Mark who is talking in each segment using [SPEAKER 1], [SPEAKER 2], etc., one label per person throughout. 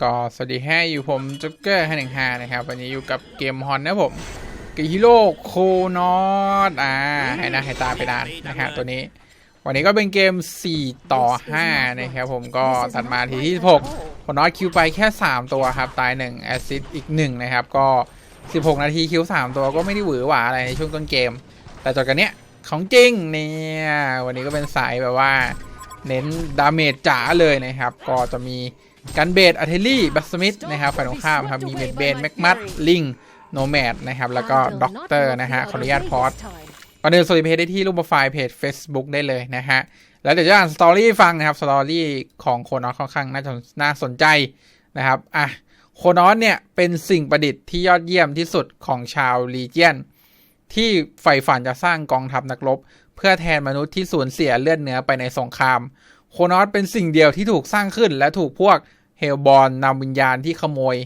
[SPEAKER 1] ก็สวัสดีให้อยู่ผมจ็อกเกอร์ห้หนึ่งฮานะครับ วันนี้อยู่กับเกมฮอนนะผมกับฮีโร่โคนอสอ่าให้หน้าให้ตาไปดานนะฮะตัวนี้ วันนี้ก็เป็นเกม 4 ต่อ 5 นะครับผมก็ตัดมาทีที่16คนอสคิวไปแค่ 3 ตัวครับ ตาย1แอสซิสอีก 1 นะครับ ก็ 16 นาทีคิว 3 ตัวก็ไม่ได้หวือหวาอะไรในช่วงต้นเกม แต่จอกันเนี้ยของจริงเนี่ยวันนี้ก็เป็นสายแบบว่า เน้นดาเมจจ๋าเลยนะครับ ก็จะมี กันเบดอะเทลี่ บัสมิธนะครับฝ่ายตรงข้ามครับ มีเบดเบนแม็กมัดลิง โนแมดนะครับ แล้วก็ด็อกเตอร์นะฮะ ขออนุญาตพอดก่อนเดินโซลิเพจได้ที่รูปโปรไฟล์เพจ Facebook ได้เลยนะฮะ แล้วเดี๋ยวจะอ่านสตอรี่ฟังนะครับ สตอรี่ของโคนอสค่อนข้างน่าจะน่าสนใจนะครับ อะ โคนอสเนี่ย เป็นสิ่งประดิษฐ์ที่ยอดเยี่ยมที่สุดของชาวลีเจียน ที่ใฝ่ฝันจะสร้างกองทัพนักรบ เพื่อแทนมนุษย์ที่สูญเสียเลือดเนื้อไปในสงคราม โคนอสเป็นสิ่งเดียวที่ถูกสร้างขึ้น และถูกพวกเฮลบอลนำวิญญาณที่ขโมย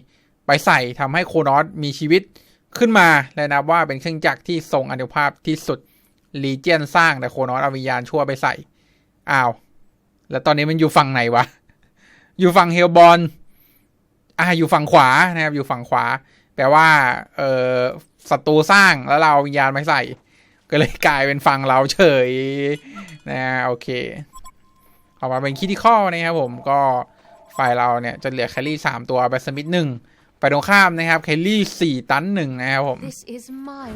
[SPEAKER 1] ไปใส่ทำให้โคนอสมีชีวิตขึ้นมาและนับว่าเป็นเครื่องจักรที่ทรงอนุภาพที่สุดลีเจียนสร้างแต่โคนอสเอาวิญญาณชั่วไปใส่อ้าว แล้วตอนนี้มันอยู่ฝั่งไหนวะ อยู่ฝั่งเฮลบอลอ่าอยู่ฝั่งขวานะครับ อยู่ฝั่งขวา แปลว่า เออศัตรูสร้างแล้วเราวิญญาณไปใส่ ก็เลยกลายเป็นฝั่งเราเฉย นะ โอเค ออกมาเป็นคิดที่ข้อนะครับผมก็ฝ่ายเราเนี่ยจะเหลือแคลรี่สามตัวแบสมิธหนึ่งไปตรงข้ามนะครับแคลรี่สี่ตันหนึ่งนะครับผม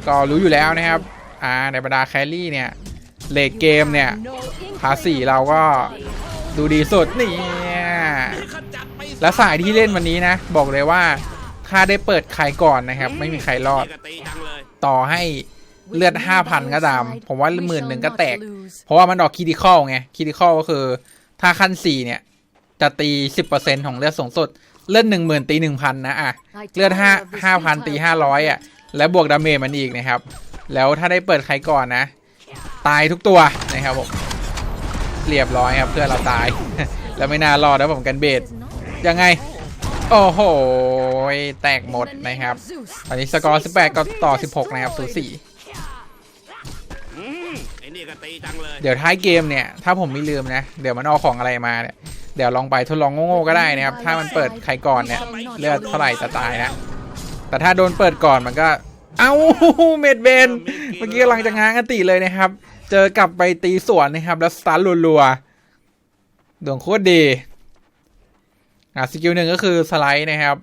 [SPEAKER 1] ก็รู้อยู่แล้วนะครับอ่าในบรรดาแคลรี่เนี่ยเลดเกมเนี่ยภาษีเราก็ดูดีสุดนี่และสายที่เล่นวันนี้นะ บอกเลยว่าถ้าได้เปิดใครก่อนนะครับ ไม่มีใครรอด ต่อให้เลือด 5,000 ก็ตาม ผมว่าหมื่นหนึ่งก็แตก เพราะว่ามันออกคิดิคอลไงคิดิคอลก็คือ ถ้าขั้น4เนี่ย จะตี10%ของเลือดสูงสุด เลือด10,000ตี1,000นนะอะ เลือด5 5,000ตี500อะ แล้วบวกดาเมจมันอีกนะครับ แล้วถ้าได้เปิดใครก่อนนะ ตายทุกตัวนะครับผม เรียบร้อยครับเพื่อนเราตาย แล้วไม่น่ารอดนะผมกันเบสยังไง โอ้โห แตกหมดนะครับ ตอนนี้สกอร์ 18 ก็ต่อ 16 นะครับสูสี
[SPEAKER 2] นี่ก็ตีจังเลย
[SPEAKER 1] เดี๋ยวท้ายเกมเนี่ย ถ้าผมไม่ลืมนะ เดี๋ยวมันเอาของอะไรมาเนี่ย เดี๋ยวลองไปทดลองโง่ๆก็ได้นะครับ ถ้ามันเปิดใครก่อนเนี่ย เลือดเท่าไหร่จะตายนะ แต่ถ้าโดนเปิดก่อนมันก็ เอ้าเมดเบน เมื่อกี้กำลังจะง้างอติเลยนะครับ เจอกลับไปตีสวนนะครับ แล้วสตาร์รัวๆดวงโคตรดี อะสกิลหนึ่งก็คือสไลด์นะครับ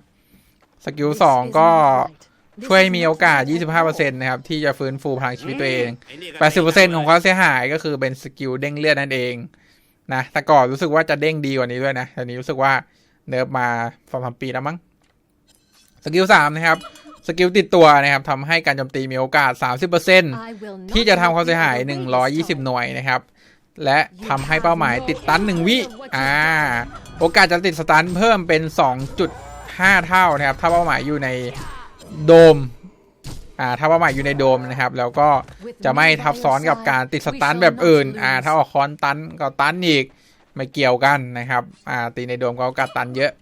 [SPEAKER 1] สกิลสองก็ ช่วยมีโอกาส 25%นะครับ ที่จะฟื้นฟูพลังชีวิตตัวเอง
[SPEAKER 2] ไอ้นี่ก็ตี
[SPEAKER 1] 80%ของความเสียหายก็คือเป็นสกิลเด้งเลือดนั่นเอง นะแต่ก่อนรู้สึกว่าจะเด้งดีกว่านี้ด้วยนะแต่นี้รู้สึกว่าเนิร์ฟมาสองสามปีแล้วมั้ง สกิลสามนะครับ สกิลติดตัวนะครับทำให้การโจมตีมีโอกาส 30%ที่จะทำความเสียหาย 120 หน่วยนะครับ และทำให้เป้าหมายติดตัน1วิ อ่า โอกาสจะติดสตันเพิ่มเป็น 2.5 เท่านะครับ ถ้าเป้าหมายอยู่ใน โดมอ่าถ้าเป้าหมายอยู่ในโดมนะครับ แล้วก็จะไม่ทับซ้อนกับการติดสตันแบบอื่นอ่าถ้าออกคอนตันก็ตันอีกไม่เกี่ยวกันนะครับอ่าตีในโดมก็โอกาสตันเยอะ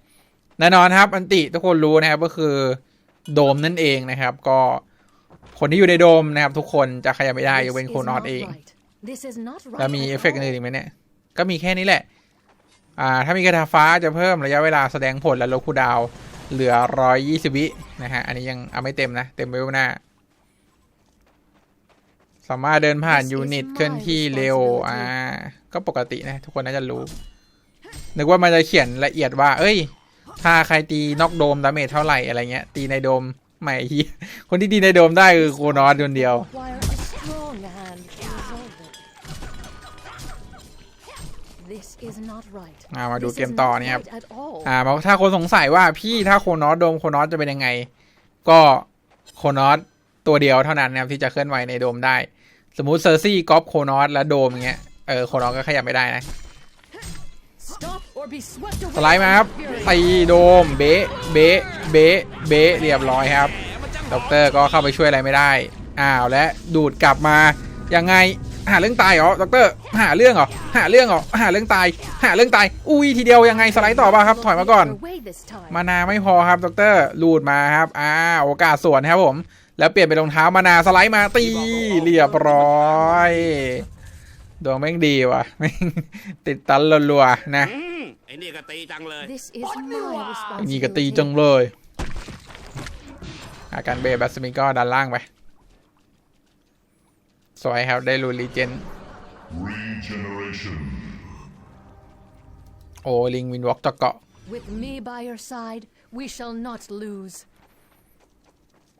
[SPEAKER 1] แน่นอนครับอันติทุกคนรู้นะครับก็คือโดมนั่นเองนะครับ ก็คนที่อยู่ในโดมนะครับ ทุกคนจะขยับไม่ได้ยกเว้นโคนอตเองแล้วมีเอฟเฟกต์อื่นอีกไหมเนี่ยก็มีแค่นี้แหละอ่าถ้ามีกระทาฟ้าจะเพิ่มระยะเวลาแสดงผลและลดคูลดาวน์ เหลือ120วินะฮะ อันนี้ยังเอาไม่เต็มนะ เต็มเวลหน้า สามารถเดินผ่านยูนิตเคลื่อนที่เร็ว อ่า ก็ปกตินะ ทุกคนน่าจะรู้ นึกว่ามันจะเขียนละเอียดว่า เอ้ย ถ้าใครตีนอกโดมดาเมจเท่าไหร่อะไรเงี้ย ตีในโดมไม่เหี้ยคนที่ตีในโดมได้คือโคนอสคนเดียว อ่ามาดูเกมต่อเนี่ยครับอ่าถ้าคนสงสัยว่าพี่ถ้าโคนอสโดมโคนอสจะเป็นยังไง ก็โคนอสตัวเดียวเท่านั้นนะครับที่จะเคลื่อนไหวในโดมได้ สมมุติเซอร์ซี่ก๊อปโคนอสและโดมอย่างเงี้ยเออโคนอสก็ขยับไม่ได้นะสไลด์มาครับตีโดมเบะเบะเบะเบะเรียบร้อยครับด็อกเตอร์ก็เข้าไปช่วยอะไรไม่ได้อ้าวและดูดกลับมายังไง หาเรื่องตายเหรอด็อกเตอร์หาเรื่องเหรอหาเรื่องเหรอหาเรื่องตาย หาเรื่องตาย อุ้ยทีเดียวยังไงสไลด์ต่อป่ะครับ ถอยมาก่อน มานาไม่พอครับด็อกเตอร์ลูดมาครับอ่าโอกาสสวนครับผม แล้วเปลี่ยนเป็นรองเท้ามานาสไลด์มาตีเรียบร้อยดวงแม่งดีว่ะแม่งติดตันรัวๆนะ
[SPEAKER 2] อืมไอ้นี่ก็ตีจังเลย
[SPEAKER 3] This is my
[SPEAKER 1] นี่ก็ตี
[SPEAKER 3] responsibility.
[SPEAKER 1] จังเลยอาการเบย์บัสมิก็ดันล่างไป สวยครับได้รูรีเจน
[SPEAKER 4] Regeneration.
[SPEAKER 1] โอ้ลิงวินวอล์กจะเกาะ
[SPEAKER 3] With me by your side, we shall not lose.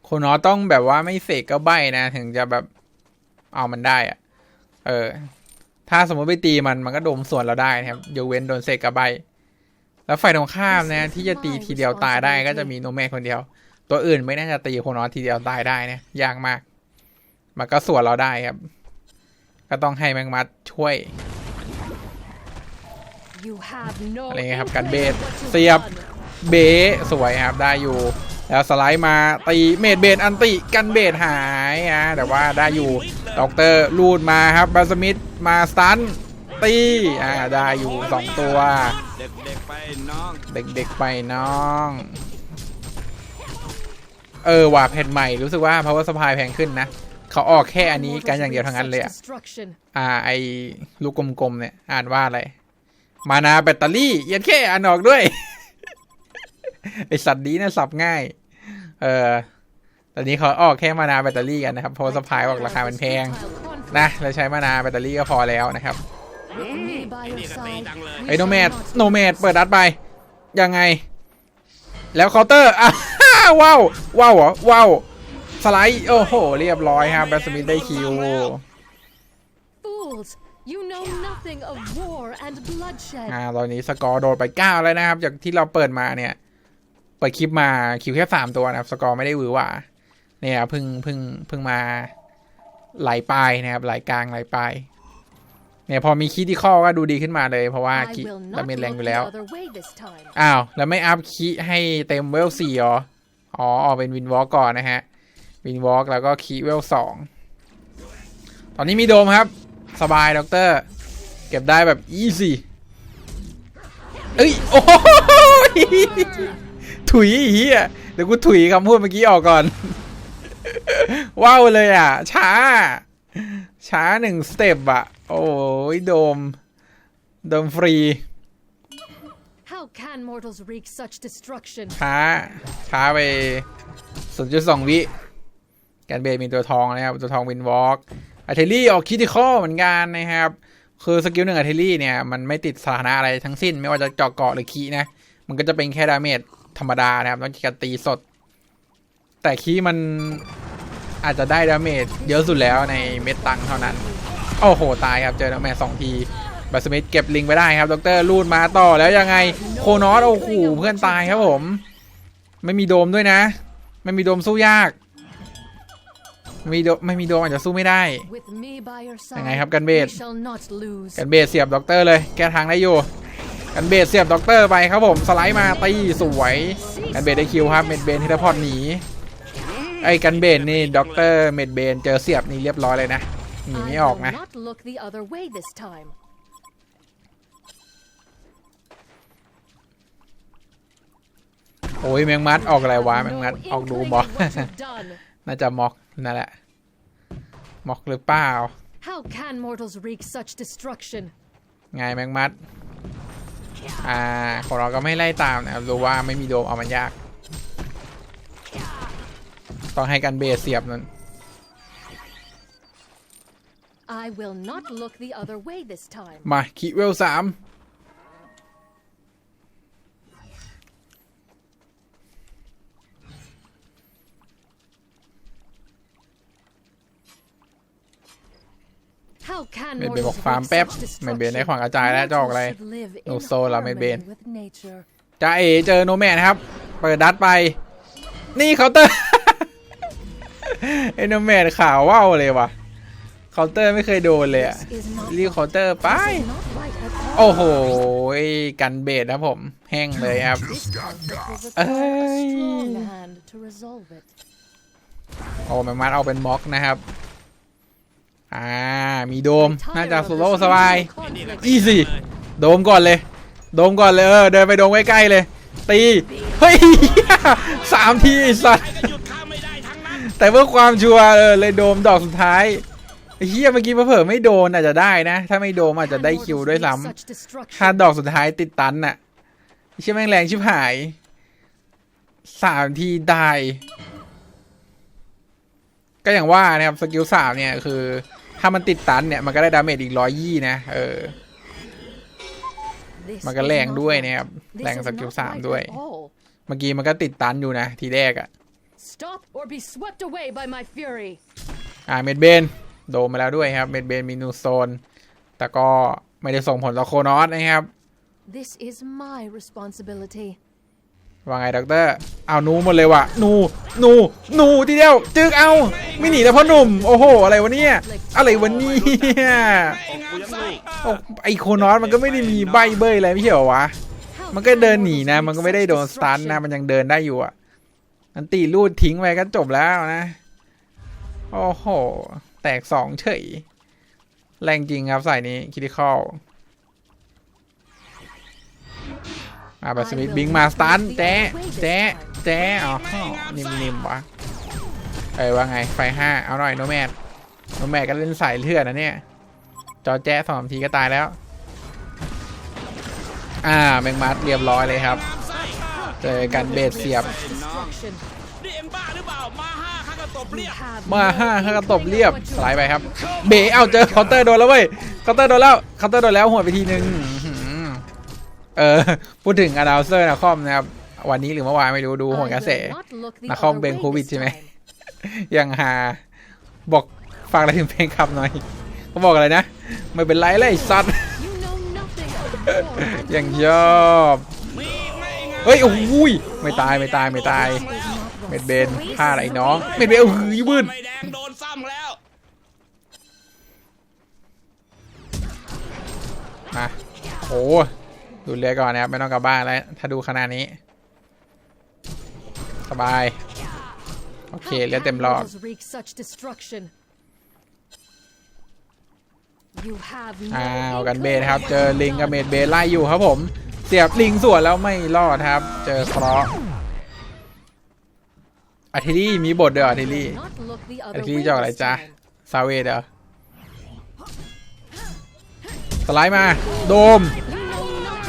[SPEAKER 1] โคนอต้องแบบว่าไม่เสกก็ใบนะ ถึงจะแบบเอามันได้อะเออ ถ้าสมมติไปตีมันมันก็โดมส่วนเราได้นะครับยกเว้นโดนเสกกับใบ แล้วฝ่ายตรงข้ามนะ ที่จะตีทีเดียวตายได้ก็จะมีโนแมนคนเดียว ตัวอื่นไม่น่าจะตีโคนอทีเดียวตายได้นะยากมาก มันก็ส่วนเราได้ครับ ก็ต้องให้แมงมัดช่วย
[SPEAKER 3] You have no
[SPEAKER 1] อะไรเงี้ยครับ
[SPEAKER 3] inkling
[SPEAKER 1] การเบส
[SPEAKER 3] of what you've
[SPEAKER 1] เสียบ
[SPEAKER 3] done.
[SPEAKER 1] เบสสวยครับได้อยู่ แล้วสไลด์มาตีเมดเบสอันติกันเบสหายอะแต่ว่าได้อยู่ด็อกเตอร์ลูดมาครับบาสมิธมาสตันตีอ่าได้อยู่สองตัว
[SPEAKER 2] เด็กๆไปน้อง
[SPEAKER 1] เด็กๆไปน้องเออว่ะแผ่นใหม่รู้สึกว่า power supply แพงขึ้นนะ เขาออกแค่อันนี้กันอย่างเดียวทั้งนั้นเลยอะ
[SPEAKER 3] Destruction.
[SPEAKER 1] อ่าไอลูกกลมๆเนี่ย อ่านว่าอะไร มานาแบตเตอรี่เย็นแค่อ่านออกด้วย ไอสัตว์ดีนะสับง่าย เออตอนนี้เขาออกแค่มานาแบตเตอรี่กันนะครับเพราะว่าสปายบอกราคามันแพงนะเราใช้มานาแบตเตอรี่ก็พอแล้วนะครับ
[SPEAKER 3] With me by
[SPEAKER 2] ไอ้
[SPEAKER 3] your
[SPEAKER 2] นี่ก็ตี
[SPEAKER 3] side,
[SPEAKER 2] จังเลย
[SPEAKER 3] we
[SPEAKER 1] ไอโน
[SPEAKER 3] shall
[SPEAKER 1] เมด
[SPEAKER 3] not
[SPEAKER 1] โนเมดเปิดดัดไป ยังไง แล้วเคาน์เตอร์อะว้าวว้าวเหรอว้าว สไลด์โอ้โห เรียบร้อยครับแบทสมิธได้คิว
[SPEAKER 3] Fools, you know nothing of war and bloodshed.
[SPEAKER 1] อ่าตอนนี้สกอร์โดดไปเก้าแล้วนะครับ จากที่เราเปิดมาเนี่ย เปิดคลิปมาคิวแค่สามตัวนะครับ สกอร์ไม่ได้หวือหวาเนี่ยเพิ่งเพิ่งเพิ่งมาไหลปลายนะครับไหลกลางไหลปลายเนี่ยพอมีคีที่ข้อก็ดูดีขึ้นมาเลย เพราะว่า
[SPEAKER 3] I
[SPEAKER 1] คี
[SPEAKER 3] will
[SPEAKER 1] ดา
[SPEAKER 3] not
[SPEAKER 1] เมจแรงอ
[SPEAKER 3] look
[SPEAKER 1] ยู่
[SPEAKER 3] the
[SPEAKER 1] แล้ว
[SPEAKER 3] other way this time.
[SPEAKER 1] อ้าว แล้วไม่อัพคีให้เต็มเวลสี่เหรออ๋อออกเป็นวินวอล์กก่อนนะฮะ วินวอล์กแล้วก็คีเวลสองตอนนี้มีโดมครับ สบายด็อกเตอร์ เก็บได้แบบอีซี่เอ้ย โอ้ยถุยไอ้เฮียเดี๋ยวกูถุยคำพูดเมื่อกี้ออกก่อน ว้าวเลยอะ ช้า ช้าหนึ่งสเต็ปอะ โอ้ยโดม โดมฟรี
[SPEAKER 3] How can mortals wreak such destruction?
[SPEAKER 1] ช้า ช้าไป0.2วิ แกนเบย์มีตัวทองนะครับ ตัวทองวินวอล์กอะเทลี่ออกคิติคอเหมือนกันนะครับ คือสกิลหนึ่งอะเทลี่เนี่ย มันไม่ติดสถานะอะไรทั้งสิ้น ไม่ว่าจะเจาะเกาะหรือคีนะ มันก็จะเป็นแค่ดาเมจธรรมดานะครับต้องการตีสด แต่คีมันอาจจะได้ดาเมจเยอะสุดแล้วในเม็ดตังเท่านั้น โอ้โห ตายครับ เจอดาเมจสองทีบัสมิธเก็บลิงไปได้ครับ ดรลูดมาต่อแล้วยังไง โคนอสโอ้โหเพื่อนตายครับผม ไม่มีโดมด้วยนะ ไม่มีโดมสู้ยาก ม่มีโดมไม่มีโดมอาจจะสู้ไม่ได้
[SPEAKER 3] With me by your
[SPEAKER 1] ยังไง
[SPEAKER 3] side,
[SPEAKER 1] ครับกันเบส
[SPEAKER 3] we shall not lose.
[SPEAKER 1] กันเบสเสียบด็อกเตอร์เลย แก้ทางได้อยู่กันเบสเสียบด็อกเตอร์ไปครับผม สไลด์มาตีสวยกันเบสได้คิวครับ เมดเบนทีละพอดหนี ไอ้กันเบสนี่ด็อกเตอร์เมดเบนเจอเสียบนี่เรียบร้อยเลยนะ หนี
[SPEAKER 3] I
[SPEAKER 1] ไม่ออก
[SPEAKER 3] will
[SPEAKER 1] นะ
[SPEAKER 3] not look the other way this time.
[SPEAKER 1] โอ้ยแมงมัดออกอะไรวะแมงมัด
[SPEAKER 3] No
[SPEAKER 1] ออกดู
[SPEAKER 3] inkling
[SPEAKER 1] บอ
[SPEAKER 3] of what you've done.
[SPEAKER 1] น่าจะม็อก นั่นแหละม็อกหรือเปล่า
[SPEAKER 3] How can mortals wreak such destruction?
[SPEAKER 1] ไงแมงมัด อ่า ของเราก็ไม่ไล่ตามนะครับรู้ว่าไม่มีโดมเอามันยาก ต้องให้กันเบสเสียบนั่น
[SPEAKER 3] I will not look the other way this time.
[SPEAKER 1] มาคิเวลสาม เมดเบนบอกฟาร์มแป๊บเมดเบนได้ขวางกระจายแล้วจะออกอะไรโนโซลาเมดเบนจ้าเอเจอโนแมนครับ เปิดดัดไป นี่เคาน์เตอร์ไอโนแมนข่าวว่าวเลยว่ะเคาน์เตอร์ไม่เคยโดนเลยอะรีเคาน์เตอร์ไป โอ้โหกันเบสนะผม แห้งเลยครับ
[SPEAKER 3] This conflict will require a
[SPEAKER 1] Ay.
[SPEAKER 3] strong hand to resolve it.
[SPEAKER 1] โอ้แมงมัดเอาเป็นม็อกนะครับ อ่า มีโดม น่าจะโซโล่สบาย
[SPEAKER 2] ไอ้นี่ก็
[SPEAKER 1] อี
[SPEAKER 2] ตี
[SPEAKER 1] ซี่
[SPEAKER 2] จังเลย
[SPEAKER 1] โดมก่อนเลย โดมก่อนเลย เออ เดินไปโดมใกล้ๆเลย ตี เฮ้ยสามทีไอ้สัตว์
[SPEAKER 2] ใครก็หยุดข้าไม่ได้ทั้งนั้น
[SPEAKER 1] แต่เพื่อความชัวร์เออเลยโดมดอกสุดท้ายไอ้เฮียเมื่อกี้เผลอๆไม่โดนอาจจะได้นะ ถ้าไม่โดมอาจจะได้คิวด้วยซ้
[SPEAKER 3] Such ำ destruction.
[SPEAKER 1] ถ้าดอกสุดท้ายติดตันน่ะเชี่ยแม่งแรงชิบหายสามทีได้ก็อย่างว่านะครับสกิลสามเนี่ยคือ ถ้ามันติดตันเนี่ยมันก็ได้ดาเมจอีกร้อยยี่นะ เออ
[SPEAKER 3] This
[SPEAKER 1] มันก็
[SPEAKER 3] is
[SPEAKER 1] แรง
[SPEAKER 3] not
[SPEAKER 1] ด้วย
[SPEAKER 3] right.
[SPEAKER 1] นะครับ
[SPEAKER 3] This
[SPEAKER 1] แรง
[SPEAKER 3] is
[SPEAKER 1] สกิล
[SPEAKER 3] not
[SPEAKER 1] สาม
[SPEAKER 3] right
[SPEAKER 1] ด้วย
[SPEAKER 3] at all.
[SPEAKER 1] เมื่อกี้มันก็ติดตันอยู่นะ ทีแรกอะ
[SPEAKER 3] Stop or be swept away by my fury.
[SPEAKER 1] อ่าเมดเบนโดนมาแล้วด้วยครับ เมดเบนมีนูโซน แต่ก็ไม่ได้ส่งผลต่อโคนอสนะครับ
[SPEAKER 3] This is my responsibility.
[SPEAKER 1] ว่าไงด็อกเตอร์เอาหนูหมดเลยว่ะหนูหนูหนูทีเดียวจึกเอาไม่หนีแล้วพ่อหนุ่มโอ้โหอะไรวะเนี่ยอะไรวะเนี่ยโอ้ไอโคนอสมันก็ไม่ได้มีใบเบยอะไรไม่ใช่เหรอวะมันก็เดินหนีนะ มันก็ไม่ได้โดนสตันนะ มันยังเดินได้อยู่อะอันตีรูดทิ้งไปก็จบแล้วนะ โอ้โห แตกสองเฉย แรงจริงครับสายนี้คิดิคอล มาแบบสมิธบิงมาสตันแจ๊ะแจ๊ะแจ๊ะอ๋อนิ่มๆวะเอ้ยว่าไงไฟห้าเอาหน่อยโนแมดโนแมดก็เล่นสายเถื่อนนะเนี่ย จอแจ๊ะสองทีก็ตายแล้ว อ่าแมงมัดเรียบร้อยเลยครับ เจอกันเบสเสียบ
[SPEAKER 3] Destruction.
[SPEAKER 2] นี่เอ็งบ้าหรือเปล่ามาห้าข้าก็ตบเรีย
[SPEAKER 3] You
[SPEAKER 2] ก
[SPEAKER 3] have
[SPEAKER 1] มา
[SPEAKER 3] no
[SPEAKER 1] ห้าห้ากระตบ
[SPEAKER 3] inkling
[SPEAKER 1] เรียบ
[SPEAKER 3] of what
[SPEAKER 1] ส
[SPEAKER 3] you
[SPEAKER 1] ไลด์ไปครับ เบ๋เอาเจอเคาน์เตอร์โดนแล้วเว้ยเคาน์เตอร์โดนแล้วเคาน์เตอร์โดนแล้วหัวดไปทีนึงอื้อหือ เออ พูดถึงอดาวเซอร์นะคอมนะครับ วันนี้หรือเมื่อวานไม่รู้ดูหัวกระแส
[SPEAKER 3] I will not look the
[SPEAKER 1] นาคอม
[SPEAKER 3] other
[SPEAKER 1] เป็น
[SPEAKER 3] way
[SPEAKER 1] โควิด
[SPEAKER 3] this
[SPEAKER 1] ใช่ไหม
[SPEAKER 3] time.
[SPEAKER 1] ยังหา บอกฝากอะไรถึงเพลงขับหน่อยเขาบอกอะไรนะ ไม่เป็นไรเลยไอ้สัตว์
[SPEAKER 3] You know nothing of war and
[SPEAKER 1] ยังช
[SPEAKER 3] love.
[SPEAKER 1] อบ
[SPEAKER 2] มีอีกไหมไง
[SPEAKER 1] เฮ้ยโอ้ยไม่ตายไม่ตายไม่ตาย
[SPEAKER 3] This is not
[SPEAKER 1] เม
[SPEAKER 3] right.
[SPEAKER 1] ดเบนฆ่าอะไรน้องเมดเบนเอ้ยบืน
[SPEAKER 2] ไม่แดงโดนซ้ำแล้ว
[SPEAKER 1] มาโอ้ ดูเรือก่อนนะครับ ไม่ต้องกลับบ้านแล้ว ถ้าดูขนาดนี้ สบาย โอเค
[SPEAKER 3] How
[SPEAKER 1] เรือเต็ม
[SPEAKER 3] can
[SPEAKER 1] หลอด
[SPEAKER 3] mortals wreak such destruction? You have
[SPEAKER 1] อ้าว
[SPEAKER 3] no
[SPEAKER 1] กันเบ
[SPEAKER 3] inkling
[SPEAKER 1] นครับ
[SPEAKER 3] of
[SPEAKER 1] เจอ
[SPEAKER 3] what you've
[SPEAKER 1] ลิงกับ
[SPEAKER 3] done.
[SPEAKER 1] เมดเบนไล่อยู่ครับผม เสียบลิงสวนแล้วไม่รอดครับ เจอเคราะห์อาร์เทลี่มีบทเดียวอาร์เทลี่
[SPEAKER 3] Not look the
[SPEAKER 1] อา
[SPEAKER 3] other
[SPEAKER 1] ร์เทลี่
[SPEAKER 3] way
[SPEAKER 1] จะออกอะไร
[SPEAKER 3] this
[SPEAKER 1] จ๊ะ
[SPEAKER 3] time.
[SPEAKER 1] ซาเวดเหรอสไลด์มา โดม
[SPEAKER 3] You know nothing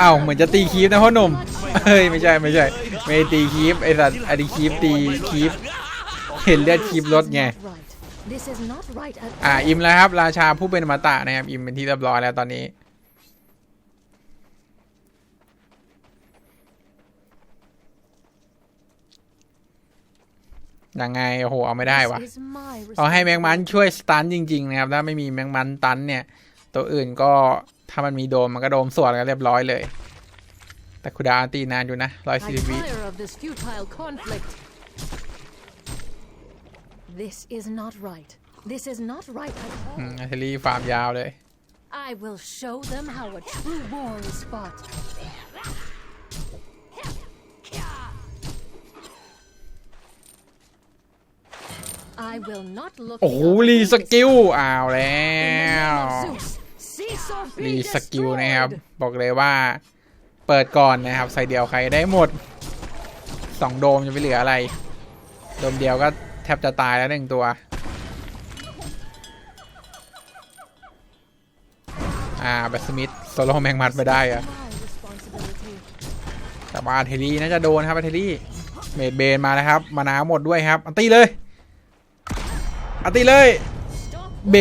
[SPEAKER 1] อ้าวเหมือนจะตีคีฟนะพ่อหนุ่มเฮ้ยไม่ใช่ไม่ใช่ ไม่ตีคีฟไอสัตว์อดีคีฟตีคีฟเห็นเลือดคีฟลดไงอ่าอิมแล้วครับ ราชาผู้เป็นอมตะนะครับอิมเป็นที่เรียบร้อยแล้วตอนนี้ยังไงโอ้โหเอาไม่ได้วะเอาให้แมงมันช่วยสตันจริง ๆ นะครับ ถ้าไม่มีแมงมันตันเนี่ย ตัวอื่นก็ถ้ามันมีโดมมันก็โดมส่วนกันเรียบร้อยเลย แต่คุดาอันตีนานอยู่นะร้อยสี่
[SPEAKER 3] I
[SPEAKER 1] สิบวิ
[SPEAKER 3] tire of this futile conflict. This is not right. This is not right at
[SPEAKER 1] อืม
[SPEAKER 3] all.
[SPEAKER 1] อาร์เทลี่ฟาร์มยาวเลย
[SPEAKER 3] I will show them how a true war is fought. I will not look
[SPEAKER 1] โอ้โห
[SPEAKER 3] the other
[SPEAKER 1] รี
[SPEAKER 3] way
[SPEAKER 1] ส
[SPEAKER 3] this
[SPEAKER 1] กิล
[SPEAKER 3] time.
[SPEAKER 1] อ้าวแล้
[SPEAKER 3] In the
[SPEAKER 1] ว
[SPEAKER 3] name of Zeus, cease or be
[SPEAKER 1] รีสกิลนะครับ บอกเลยว่าเปิดก่อนนะครับใส่เดียวใครได้หมดสองโดมจะไม่เหลืออะไร โดมเดียวก็แทบจะตายแล้วหนึ่งตัว อ่าแบสมิธโซโลแมงมัดไม่ได้อะแต่ว่าร์เทลี่น่าจะโดนครับเทลี่เมดเบนมาแล้วครับ มานาหมดด้วยครับ อันตีเลย อันตีเลย เบ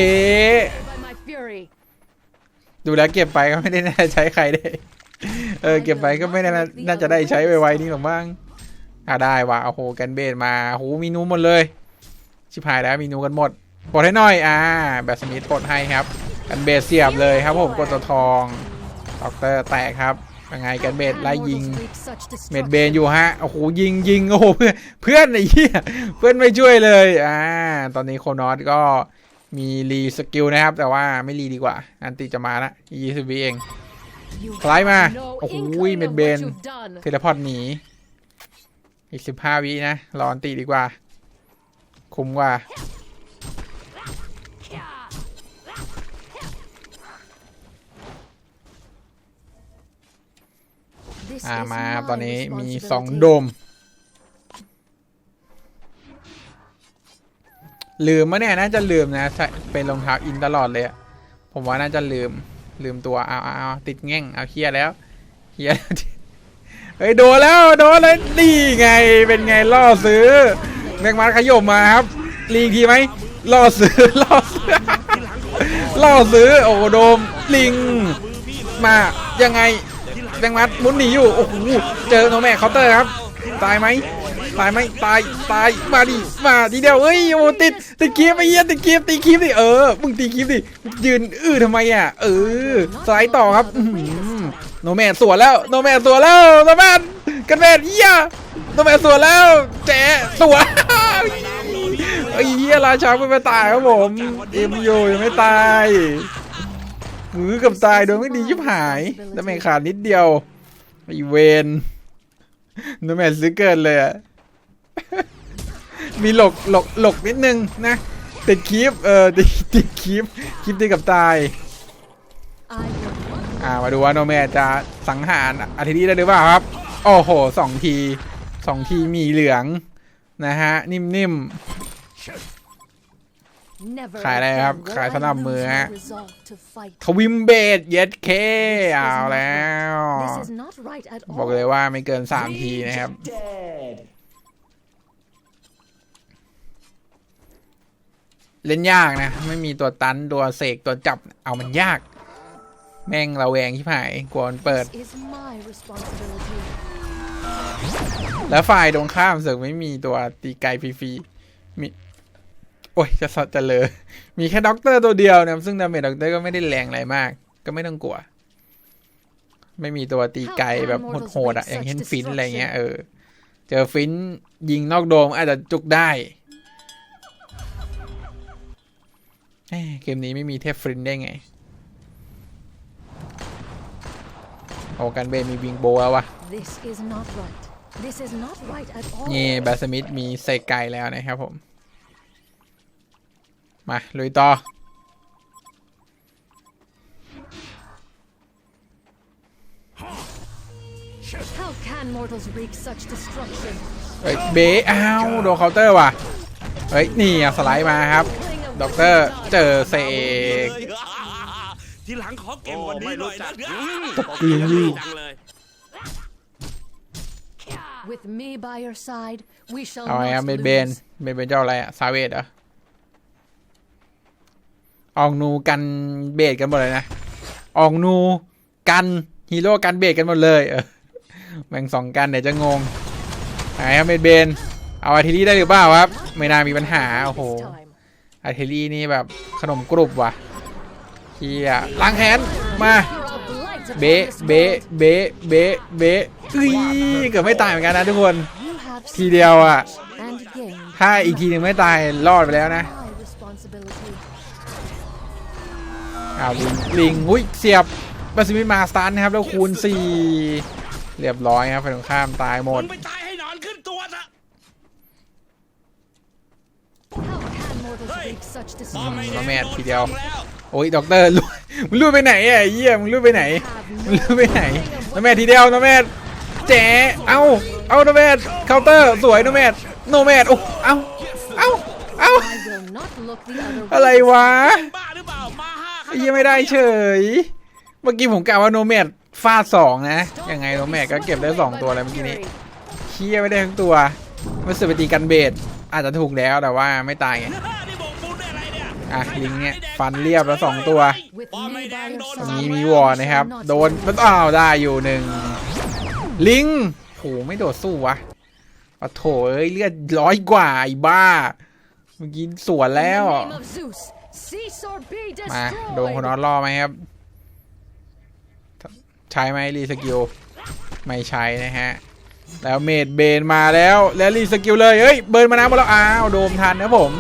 [SPEAKER 1] ดูแล้วเก็บไปก็ไม่ได้น่าจะใช้ใครได้ เออ เก็บไปก็ไม่ได้น่าน่าจะได้ใช้ไวๆนี่หรอกมั้งอ่าได้ว่ะโอ้โหแกันเบสมาโอ้โหมีนูหมดเลย ชิบหายแล้วมีนูกันหมดปลดให้หน่อย อ่า แบทสมิธปลดให้ครับแกันเบสเสียบเลยครับผมกดตัวทองด็อกเตอร์แตกครับยังไงแกันเบส
[SPEAKER 3] Can
[SPEAKER 1] ไล่ยิง
[SPEAKER 3] mortals wreak such
[SPEAKER 1] เมด
[SPEAKER 3] destruction?
[SPEAKER 1] เบนอยู่ฮะ โอ้โหยิงยิงโอ้โหเพื่อนเพื่อนไอ้เหี้ยเพื่อนไม่ช่วยเลย อ่า ตอนนี้โคนอสก็ มีรีสกิลนะครับ แต่ว่าไม่รีดีกว่า อันติจะมาละยี่สิบวิเอง
[SPEAKER 3] You
[SPEAKER 1] สไลด์มา
[SPEAKER 3] have no
[SPEAKER 1] โอ้โห
[SPEAKER 3] inkling
[SPEAKER 1] เมด
[SPEAKER 3] of
[SPEAKER 1] เบน
[SPEAKER 3] what you've done.
[SPEAKER 1] เทเลพอร์ตหนี อีกสิบห้าวินะ รออันติดีกว่า คุ้มกว่า
[SPEAKER 3] This
[SPEAKER 1] อ่า
[SPEAKER 3] is
[SPEAKER 1] มา
[SPEAKER 3] my
[SPEAKER 1] ตอนนี้มีสอง
[SPEAKER 3] responsibility.
[SPEAKER 1] โดม ลืมมะเนี่ยน่าจะลืมนะใส่เป็นรองเท้าอินตลอดเลยอะผมว่าน่าจะลืมลืมตัวเอาเอาติดแง่งเอาเคียแล้วเคียแล้วเฮ้ยโดนแล้วโดนเลยนี่ไงเป็นไงล่อซื้อแมงมันขยมมาครับลิงทีไหมล่อซื้อล่อซื้อล่อซื้อโอ้โดมลิงมายังไงแมงมัดหมุนหนีอยู่โอ้โหเจอโนแม่เคาน์เตอร์ครับตายไหม ตายไหมตายตายมาดิมาทีเดียวเอ้ยโอ้ติดติดคีบไอ้เหี้ยติดคีบตีคีบดิเออมึงตีคีบดิยืนอื้อทำไมอะเออสไลด์ต่อครับโนแม่สวนแล้วโนแม่สวนแล้วโนแม่กันแม่เหี้ยโนแม่สวนแล้วแจ๋สวนไอ้เหี้ยราชาไม่ไปตายครับผมเอ็มโยยังไม่ตายมือกับตายโดนไม่ดีชิบหายแต่ไม่ขาดนิดเดียวไอเวนโนแมนซื้อเกินเลยอะ มีหลกหลกหลกนิดนึงนะติดคลิปเออติดติดคลิปคลิปติดกับตาย
[SPEAKER 3] I will not
[SPEAKER 1] อ่ามาดูว่าโนแมนจะสังหารอาทิตย์นี้ได้หรือเปล่าครับ โอ้โหสองทีสองทีมีเหลืองนะฮะ นิ่ม
[SPEAKER 3] never
[SPEAKER 1] ขายอะไรครับ
[SPEAKER 3] again will
[SPEAKER 1] ขาย
[SPEAKER 3] I
[SPEAKER 1] สนับมือ
[SPEAKER 3] lose
[SPEAKER 1] ฮะ
[SPEAKER 3] my resolve to fight.
[SPEAKER 1] ๆทวิมเบดเย็ดเคเอาแล้ว
[SPEAKER 3] This is not right at
[SPEAKER 1] บอก
[SPEAKER 3] all.
[SPEAKER 1] เลยว่าไม่เกิน3ทีนะครับ เล่นยากนะ ไม่มีตัวตันตัวเสกตัวจับเอามันยาก แม่งระแวงที่ผายกลัวมันเปิด
[SPEAKER 3] This is my responsibility.
[SPEAKER 1] แล้วฝ่ายตรงข้ามเสือกไม่มีตัวตีไกลฟรีๆมีโอ้ยจะสดจะเลย มีแค่ด็อกเตอร์ตัวเดียวนะครับซึ่งดาเมจด็อกเตอร์ก็ไม่ได้แรงอะไรมาก ก็ไม่ต้องกลัว ไม่มีตัวตีไกลแบบโหดๆอะอย่างเช่นฟินอะไรเงี้ยเออเจอฟินยิงนอกโดมอาจจะจุกได้ เอ้ยเกมนี้ไม่มีเทพฟินได้ไง โอ้กันเบนมีวิงโบแล้ววะ
[SPEAKER 3] This is not right. This is not right at all.
[SPEAKER 1] นี่แบสมิธมีเซกไกแล้วนะครับผม มาลุยต่อ
[SPEAKER 3] How can mortals wreak such destruction?
[SPEAKER 1] เฮ้ยเบะอ้าวโดนเคาน์เตอร์ว่ะ เฮ้ย นี่อะสไลด์มาครับ ด็อกเตอร์เจอเสก
[SPEAKER 2] ทีหลังขอเก่งกว่านี้หน่อยนะ
[SPEAKER 1] ตบตีนอยู่
[SPEAKER 2] จังเลย
[SPEAKER 3] With me by your side, we shall
[SPEAKER 1] เอาไงครับ
[SPEAKER 3] not
[SPEAKER 1] เบนเบน
[SPEAKER 3] lose.
[SPEAKER 1] เบนเบนเจ้าอะไรอะซาเวดเหรออองนูกันเบดกันหมดเลยนะอองนูกันฮีโร่กันเบดกันหมดเลยเออแบ่งสองกันเดี๋ยวจะงงไหนครับเบนเบนเอาอาร์เทลี่ได้หรือเปล่าครับ ไม่น่ามีปัญหาโอ้โห
[SPEAKER 3] This time.
[SPEAKER 1] อาร์เทลี่นี่แบบขนมกรุบว่ะเฮียล้างแขนมาเบะเบะเบะเบะเบะเอ้ยเกือบไม่ตายเหมือนกันนะทุกคน ทีเดียวอะถ้าอีกทีหนึ่งไม่ตายรอดไปแล้วนะอ้าวลิงลิงอุ้ยเสียบบาซิมิมาสตันนะครับแล้วคูณ4เรียบร้อยครับฝ่ายตรงข้ามตายหมด
[SPEAKER 2] งไปตายให้หนอนขึ้นตัวซะ
[SPEAKER 3] How can mortals wreak such
[SPEAKER 2] พอไม่
[SPEAKER 3] destruction?
[SPEAKER 1] มา
[SPEAKER 2] แน่
[SPEAKER 1] แมท
[SPEAKER 2] โดน
[SPEAKER 1] ทีเดียว
[SPEAKER 2] ซ้ำแล้ว
[SPEAKER 1] โอ้ยด็อกเตอร์ลุมึงลุยไปไหนอะไอ้เหี้ยมึงลุยไปไหนมึงลุยไปไหนน้องแม่ทีเดียวน้องแม่แจ๋เอ้าเอาน้องแม่เคาน์เตอร์สวยน้องแม่โนแม่โอ้เอ้าเอ้าเอ้า
[SPEAKER 3] I will not look the other way.
[SPEAKER 1] อะไรวะ
[SPEAKER 2] มึงบ้าหรือเปล่ามาห้า
[SPEAKER 1] ไอ้เหี้ยังไม่ได้เฉย เมื่อกี้ผมกะว่าโนแมดฟาดสองนะ ยังไงโนแมดก็เก็บได้สองตัวเลยเมื่อกี้นี้เคียไม่ได้ทั้งตัวมันเสือไปตีกันเบสอาจจะถูกแล้วแต่ว่าไม่ตายไง
[SPEAKER 2] นี่บอกบุญได้ อะ
[SPEAKER 1] ลิงเนี่ยฟันเรียบแล้วสองตัวตรงนี้มีวอร์นะครับ โดนมันอ้าวได้อยู่หนึ่งลิงโหไม่โดดสู้วะปะโถเอ้ยเลือดร้อยกว่าไอ้บ้าเมื่อกี้สวนแล้ว มาโดนคนนอ
[SPEAKER 3] destroyed.
[SPEAKER 1] ตล่อไหมครับ ใช้ไหมรีสกิล ไม่ใช้นะฮะ แล้วเมดเบนมาแล้ว แล้วรีสกิลเลยเฮ้ยเบิร์นมาน้ำหมดแล้วอ้าวโดมทันนะผม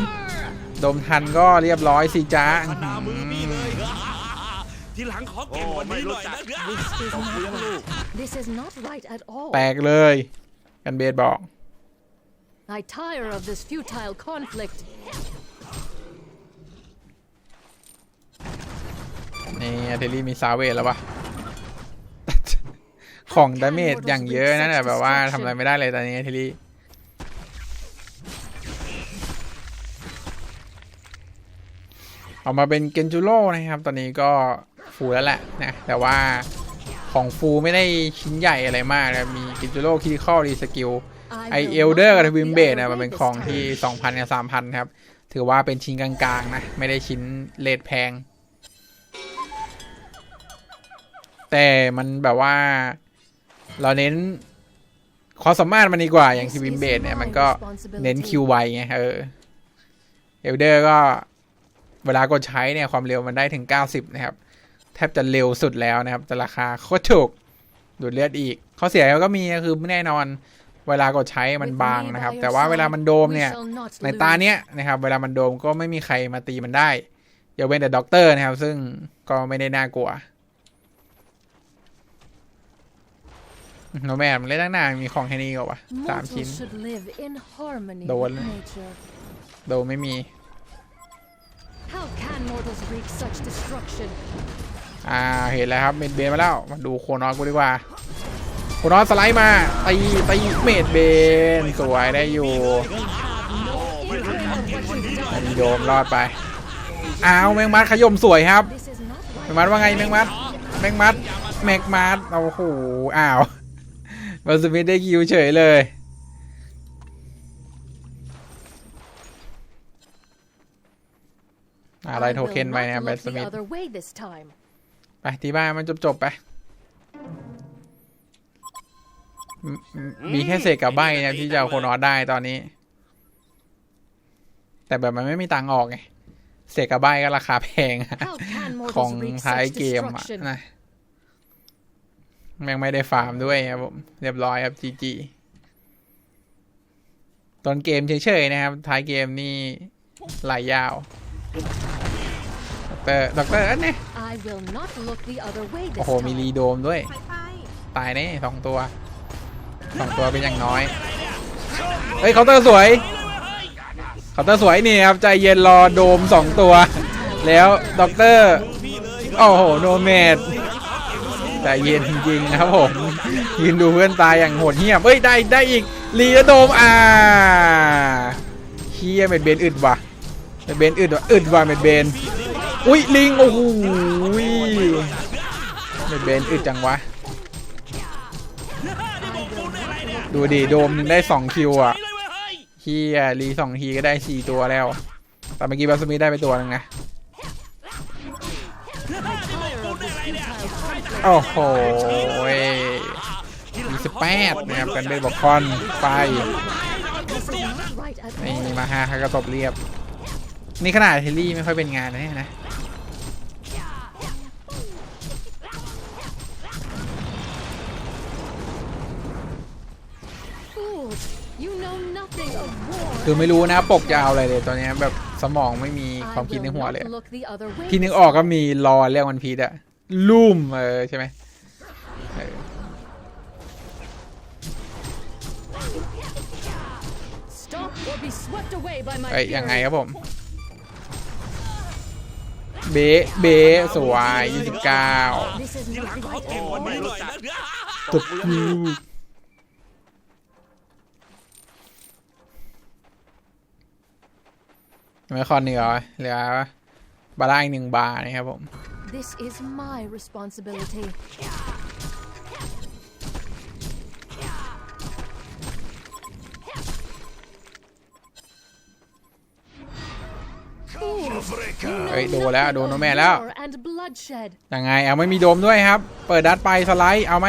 [SPEAKER 1] ดมทันก็เรียบร้อยสิจ้า
[SPEAKER 2] ขนามือพี่เลย ทีหลังขอเก่งกว่านี้หน่อยนะ
[SPEAKER 3] This is not right. This is not right at all.
[SPEAKER 1] แตกเลย กันเบนบอก
[SPEAKER 3] I tire of this futile conflict.
[SPEAKER 1] นี่อาร์เทลลี่มีซาเวทแล้วปะของดาเมจอย่างเยอะนะแต่แบบว่าทำอะไรไม่ได้เลยตอนนี้อาร์เทลลี่ ออกมาเป็นเกนจูโร่นะครับ ตอนนี้ก็ฟูลแล้วแหละนะแต่ว่าขของฟูไม่ได้ชิ้นใหญ่อะไรมากนะมีกิจูโร่คิดิคอลรีสกิล
[SPEAKER 3] I
[SPEAKER 1] ไอ
[SPEAKER 3] will
[SPEAKER 1] เอลเดอร์
[SPEAKER 3] not
[SPEAKER 1] กับ
[SPEAKER 3] look
[SPEAKER 1] วิม
[SPEAKER 3] the
[SPEAKER 1] เบ
[SPEAKER 3] other
[SPEAKER 1] นะมัน
[SPEAKER 3] way
[SPEAKER 1] เป็น
[SPEAKER 3] this
[SPEAKER 1] ของที่
[SPEAKER 3] time.
[SPEAKER 1] 2,000กับ3,000 ครับ ถือว่าเป็นชิ้นกลางๆนะ ไม่ได้ชิ้นเลทแพง แต่มันแบบว่า เราเน้นความสามารถมันดีกว่าอย่างที่วิมเบดเนี่ย มันก็เน้นคิวไวไงเออเอลเดอร์ก็ เวลากดใช้เนี่ยความเร็วมันได้ถึง 90 นะครับ แทบจะเร็วสุดแล้วนะครับ แต่ราคาโคตรถูกดูดเลือดอีกข้อเสียก็มีก็คือแน่นอนเวลากดใช้มันบางนะครับ แต่ว่าเวลามันโดมเนี่ยในตาเนี้ยนะครับเวลามันโดมก็ไม่มีใครมาตีมันได้ยกเว้นแต่ด็อกเตอร์นะครับ ซึ่งก็ไม่ได้น่ากลัวโนแมนมันเล่นตั้งนานมีของแค่นี้ก็วะสามชิ้น
[SPEAKER 3] Mortals should live in harmony
[SPEAKER 1] Đồ
[SPEAKER 3] with
[SPEAKER 1] anh.
[SPEAKER 3] nature.
[SPEAKER 1] โดมไม่มี
[SPEAKER 3] How can mortals wreak such destruction?
[SPEAKER 1] อ่าเห็นแล้วครับเมดเบนมาแล้วมาดูโคนอสกูดีกว่า โคนอสสไลด์มาตีตีเมดเบนสวยได้อยู่
[SPEAKER 3] Inkling of what you've
[SPEAKER 1] ไม่
[SPEAKER 3] done.
[SPEAKER 1] โดมรอดไปอ้าวแมงมัดขยมสวยครับ
[SPEAKER 3] This is not
[SPEAKER 1] แม
[SPEAKER 3] right.
[SPEAKER 1] งมัดว่าไงแมงมัดแมงมัดแมงมัดโอ้โหอ้าวบอลสมิธได้คิวเฉยเลย อะไร
[SPEAKER 3] I
[SPEAKER 1] โท
[SPEAKER 3] will
[SPEAKER 1] เค็นไป
[SPEAKER 3] not
[SPEAKER 1] เนี่ยแบ
[SPEAKER 3] look
[SPEAKER 1] ทส
[SPEAKER 3] the
[SPEAKER 1] มิธ
[SPEAKER 3] other way this time.
[SPEAKER 1] ไปที่บ้านมันจบจบๆไปมมมีแค่เศษกับใบนะที่จะเอาโคนอสได้ตอนนี้ แต่แบบมันไม่มีตังค์ออกไงเศษกับใบก็ราคาแพงอะ
[SPEAKER 3] How can
[SPEAKER 1] ของ
[SPEAKER 3] mortals wreak
[SPEAKER 1] ท้าย
[SPEAKER 3] such
[SPEAKER 1] เกมอะ
[SPEAKER 3] destruction?
[SPEAKER 1] นะยังไม่ได้ฟาร์มด้วยครับผมเรียบร้อยครับ GG ตอนเกมเฉยๆนะครับ ท้ายเกมนี่ไหลยาวด็อก เตอร์ด็อกเตอร์อันนี้
[SPEAKER 3] I will not look the other way
[SPEAKER 1] โอ้
[SPEAKER 3] this
[SPEAKER 1] โห มีรี
[SPEAKER 3] time.
[SPEAKER 1] โดมด้วย ตายแน่สองตัวสองตัวเป็นอย่างน้อย เฮ้ยเคาน์เตอร์สวยเคาน์เตอร์สวยนี่ครับ ใจเย็นรอโดมสองตัว แล้วด็อกเตอร์โอ้โห โนเมดใจเย็นจริงๆนะครับผม ยืนดูเพื่อนตายอย่างโหดเหี้ยมเอ้ย ได้ได้อีกรีแล้วโดมอ่าเฮียเม็ดเบนอึดว่ะ เม็ดเบนอึดว่ะอึดว่ะเม็ดเบนอุ้ยลิงโอ้โหเม็ดเบนอึดจังวะดูดิโดมยังได้สองคิวอะเฮียรีสองทีก็ได้สี่ตัวแล้ว แต่เมื่อกี้บัสมิได้ไปตัวนึงนะโอ้โหมีสแปดนะครับกันเป็นบอกคอนไปนี่มาฮาคากระตบเรียบ นี่ขนาดเฮลี่ไม่ค่อยเป็นงานนะเนี่ยนะ
[SPEAKER 3] Fools, you know nothing of war.
[SPEAKER 1] คือไม่รู้นะปกจะเอาอะไรเลยตอนเนี้ยแบบสมองไม่มีความ
[SPEAKER 3] I
[SPEAKER 1] คิดใน
[SPEAKER 3] will
[SPEAKER 1] หัว
[SPEAKER 3] not
[SPEAKER 1] เลย
[SPEAKER 3] look the other way
[SPEAKER 1] ที่นึก
[SPEAKER 3] this
[SPEAKER 1] ออกก็
[SPEAKER 3] time.
[SPEAKER 1] มีรอเรียกวันพีดอะลุ่มเออใช่ไหมเออ
[SPEAKER 3] Stop or be swept away by my
[SPEAKER 1] เอ้ยยังไง
[SPEAKER 3] fury.
[SPEAKER 1] ครับผม เบะเบะสวย29
[SPEAKER 3] This is not right at all.
[SPEAKER 1] ตึกยูไม่คอนเหนือเหลือบาร่าอีกหนึ่งบาร์นะครับผม
[SPEAKER 3] This is my responsibility.
[SPEAKER 1] เฮ้ยโดนแล้ว
[SPEAKER 3] nothing
[SPEAKER 1] โดน
[SPEAKER 3] of
[SPEAKER 1] โนแม่แล้ว
[SPEAKER 3] war and bloodshed.
[SPEAKER 1] ยังไงเอาไม่มีโดมด้วยครับ เปิดดัดไปสไลด์เอาไหม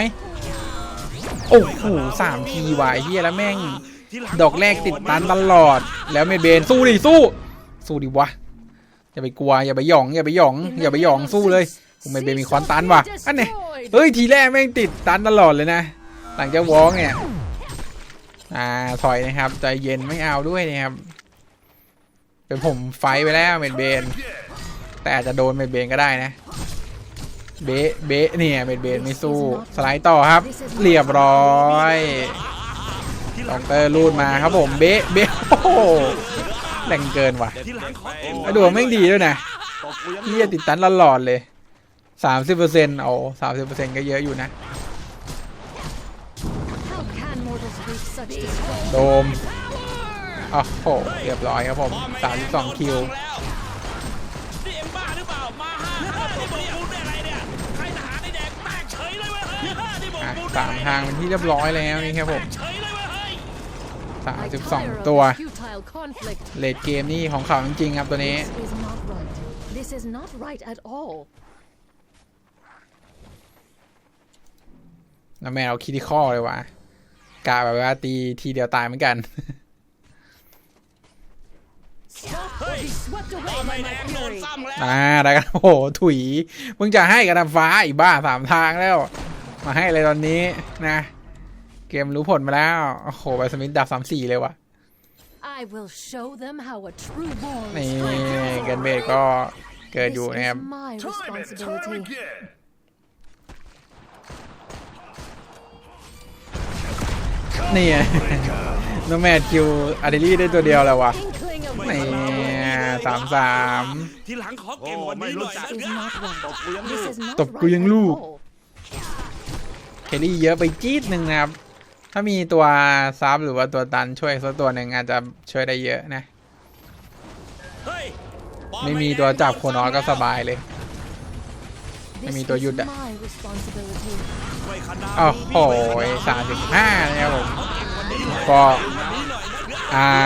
[SPEAKER 1] โอ้โหสามทีวายเฮียแล้วแม่ง ดอกแรกติดตันตลอด แล้วเมดเบนสู้ดิสู้ สู้ดิวะอย่าไปกลัวอย่าไปหยองอย่าไปหยองอย่าไปหยองสู้เลยผมเมดเบนมีคอนตันว่ะอันเนี้ยเฮ้ยทีแรกแม่งติดตันตลอดเลยนะหลังจากวองเนี่ยอ่าถอยนะครับใจเย็นไม่เอาด้วยนะครับ เป็นผมไฟไปแล้วเมดเบน แต่อาจจะโดนเมดเบนก็ได้นะ เบะเบะเนี่ยเมดเบนไม่สู้ สไลด์ต่อครับ เรียบร้อยดอกเตอร์รูดมาครับผม เบะเบะโอ้โหแรงเกินว่ะแล้ดวงไม่งดีด้วยนะเฮียติดตันหลอดเลยสามสิบเปอร์เซ็นต์โอ้สามสิบเปอร์เซ็นต์ก็เยอะอยู่นะ โดม โอ้โห เรียบร้อยครับผมสามสิบสองคิว
[SPEAKER 2] นี่เอ็มบ้าหรือเปล่า มาห้าห้าตัวเดียวคุณได้อะไรเนี่ยใครทหารไอ้แดงแตกเฉยเลยเว้ยเฮ้ย
[SPEAKER 1] สามทางเป็นที่เรียบร้อยแล้วนี่ครับผม
[SPEAKER 2] เฉยเลยเว้ย
[SPEAKER 1] สามสิบสองตัวเลดเกมนี่ของเขาจริงครับตัวนี้
[SPEAKER 3] This is not right. At all.
[SPEAKER 1] แล้วแม่เราคิดที่ข้อเลยวะกาแบบว่าตีทีเดียวตายเหมือนกัน
[SPEAKER 2] ไม่
[SPEAKER 3] by
[SPEAKER 2] แด
[SPEAKER 3] my
[SPEAKER 2] งโดน
[SPEAKER 3] fury.
[SPEAKER 2] ซ้ำแล้ว
[SPEAKER 1] อ่าได้กันโอ้โหถุยมึงจะให้กันทำฟ้าอีกบ้าสามทางแล้ว มาให้เลยตอนนี้นะ เกมรู้ผลมาแล้ว โอ้โหไปสมิธดับสามสี่เลยว่ะ
[SPEAKER 3] I will show them how a true war
[SPEAKER 1] นี่
[SPEAKER 3] is fought.
[SPEAKER 1] เกินเบรกก็เกิด
[SPEAKER 3] This
[SPEAKER 1] อยู่นะครับ
[SPEAKER 3] is my
[SPEAKER 4] Time and time
[SPEAKER 3] responsibility.
[SPEAKER 4] again.
[SPEAKER 1] นี่ไงน้องแมทคิวอาร์เดลี่ได้ตัวเดียวแล้ววะ
[SPEAKER 3] Inkling of
[SPEAKER 1] นี่
[SPEAKER 3] my
[SPEAKER 1] สามสาม
[SPEAKER 2] ทีหลังขอเกมวันนี้หน่อย
[SPEAKER 3] This
[SPEAKER 2] นะ
[SPEAKER 3] is not right. This is not
[SPEAKER 1] ตบกูยัง
[SPEAKER 3] right at
[SPEAKER 1] ลูก
[SPEAKER 3] all.
[SPEAKER 1] เคลลี่เยอะไปจี๊ดหนึ่งนะครับ ถ้ามีตัวซับหรือว่าตัวตันช่วยสักตัวหนึ่งอาจจะช่วยได้เยอะนะ
[SPEAKER 2] เฮ้ยป้อ
[SPEAKER 1] ไม่มี
[SPEAKER 2] แดง
[SPEAKER 1] ตัวจับ
[SPEAKER 2] โด
[SPEAKER 1] โคนอสก็สบายเลย ไม่
[SPEAKER 3] This
[SPEAKER 1] มีตัวหยุด
[SPEAKER 3] is
[SPEAKER 1] อะ
[SPEAKER 3] my responsibility.
[SPEAKER 2] ช่วยขนาด
[SPEAKER 1] โอ้โห
[SPEAKER 2] นี้
[SPEAKER 1] สามสิบห้านะครับผม
[SPEAKER 2] ขอเกมวันนี้หน่อย
[SPEAKER 1] ก็
[SPEAKER 2] วันนี้หน่อยนะ
[SPEAKER 1] อ่า